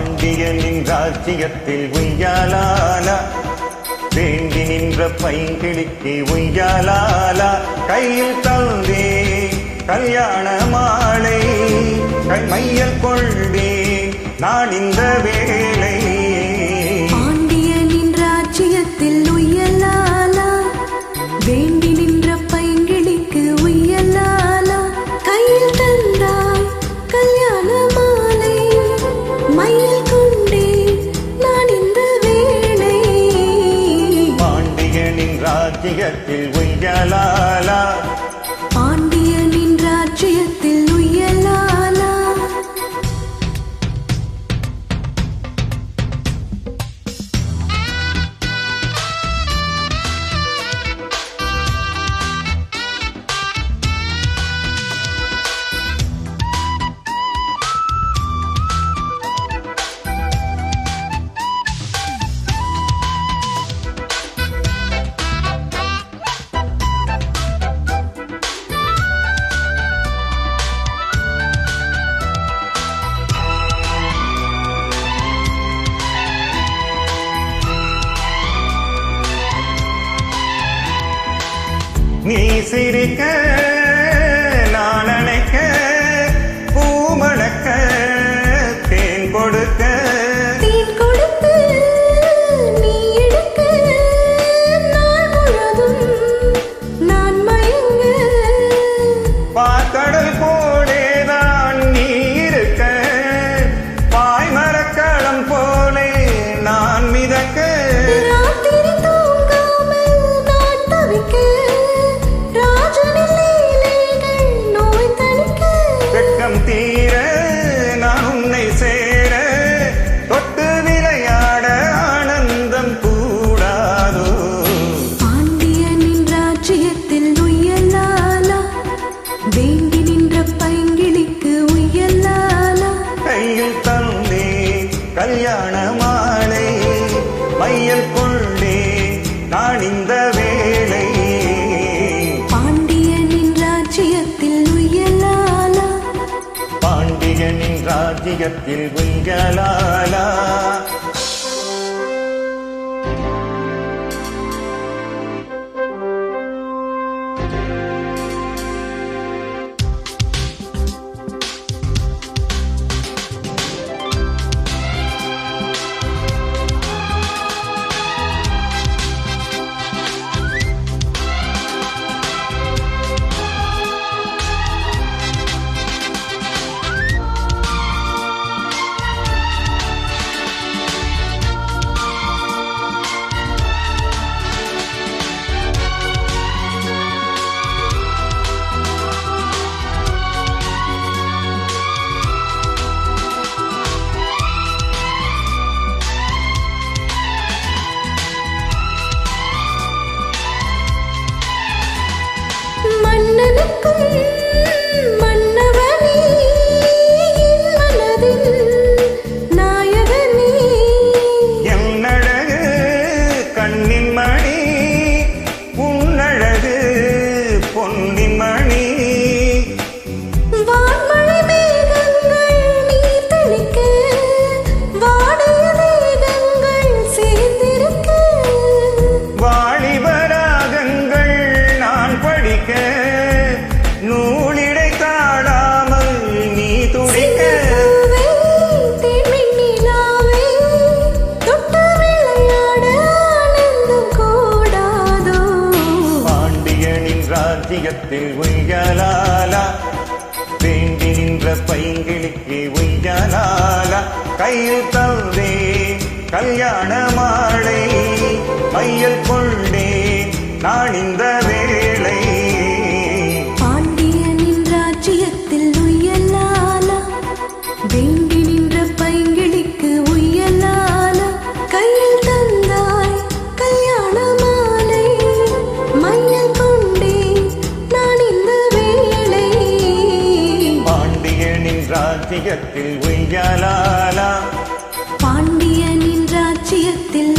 பாண்டியனின் ராஜ்யத்தில் உய்யாலாலா. வேண்டி நின்ற பைங்கிழிக்கு உய்யாலாலா. கையில் தந்தே கல்யாண மாலை கைமையல் கொண்டேன் நான் இந்த வேலை நீ சிரிக்க நான் கல்யாண மாலை மையல் கொண்டே நான் இந்த வேலை பாண்டியனின் ராஜ்யத்தில் உயலாலா பாண்டியனின் ராஜ்யத்தில் உயலாலா எனக்கும் அதிகத்தில் ஒய்யலாலா வேண்டி நின்ற பைங்கிழிக்கு ஒய்யலாலா கையில் தந்தே கல்யாண மாலை மையல் கொண்டே நான் இந்த ராஜ்யத்தில் உய்யலாலா பாண்டியனின் ராஜ்யத்தில்